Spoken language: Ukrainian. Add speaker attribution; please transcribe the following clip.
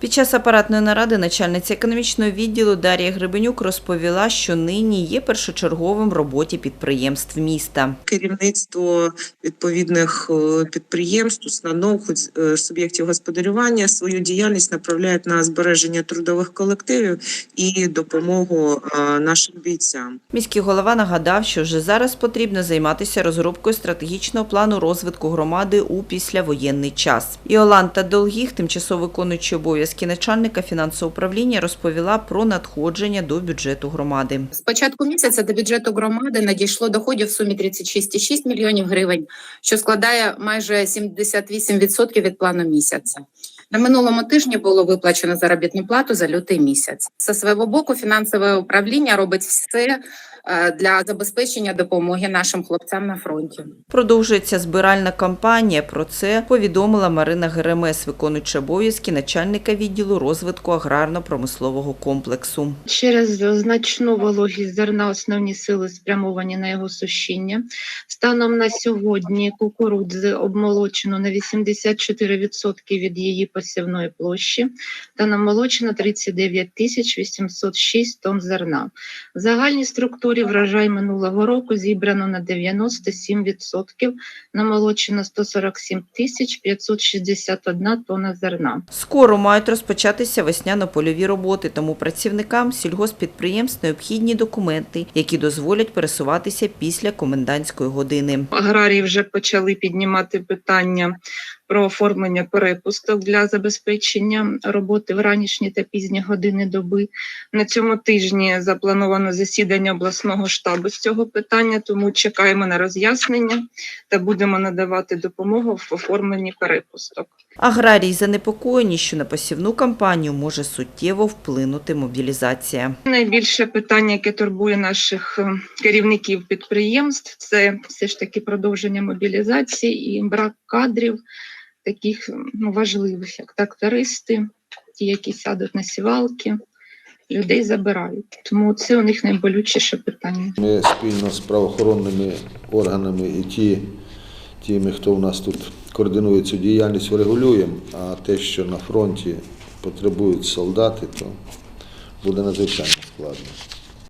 Speaker 1: Під час апаратної наради начальниця економічного відділу Дар'я Гребенюк розповіла, що нині є першочерговим в роботі підприємств міста.
Speaker 2: керівництво відповідних е, підприємств, установ, е, суб'єктів господарювання свою діяльність направляють на збереження трудових колективів і допомогу е, нашим бійцям.
Speaker 1: Міський голова нагадав, що вже зараз потрібно займатися розробкою стратегічного плану розвитку громади у післявоєнний час. Іоланта Долгіх, тимчасово виконуючий обов'язки начальника фінансового управління, розповіла про надходження до бюджету громади.
Speaker 3: З початку місяця до бюджету громади надійшло доходів в сумі 36,6 мільйонів гривень, що складає майже 78% від плану місяця. На минулому тижні було виплачено заробітну плату за лютий місяць. Зі свого боку, фінансове управління робить все для забезпечення допомоги нашим хлопцям на фронті.
Speaker 1: Продовжується збиральна кампанія. Про це повідомила Марина Геремес, виконуюча обов'язки начальника відділу розвитку аграрно-промислового комплексу.
Speaker 4: Через значну вологість зерна основні сили спрямовані на його сушіння. Станом на сьогодні кукурудзи обмолочено на 84% від її посівної площі та намолочено 39 тисяч 806 тонн зерна. В загальній структурі врожай минулого року зібрано на 97%, намолочено 147 тисяч 561 тонна зерна.
Speaker 1: Скоро мають розпочатися весняно-польові роботи, тому працівникам сільгоспідприємств необхідні документи, які дозволять пересуватися після комендантської години.
Speaker 4: аграрії вже почали піднімати питання про оформлення перепусток для забезпечення роботи в ранішні та пізні години доби. На цьому тижні заплановано засідання обласного штабу з цього питання, тому чекаємо на роз'яснення та будемо надавати допомогу в оформленні перепусток.
Speaker 1: Аграрії занепокоєні, що на посівну кампанію може суттєво вплинути мобілізація.
Speaker 4: Найбільше питання, яке турбує наших е, керівників підприємств, це все ж таки продовження мобілізації і брак кадрів, таких ну, важливих, як трактористи, ті, які сядуть на сівалки, людей забирають. Тому це у них найболючіше питання.
Speaker 5: Ми спільно з правоохоронними органами і ті, тими, хто у нас тут координує цю діяльність, врегулюємо, а те, що на фронті потребують солдати, то буде надзвичайно складно.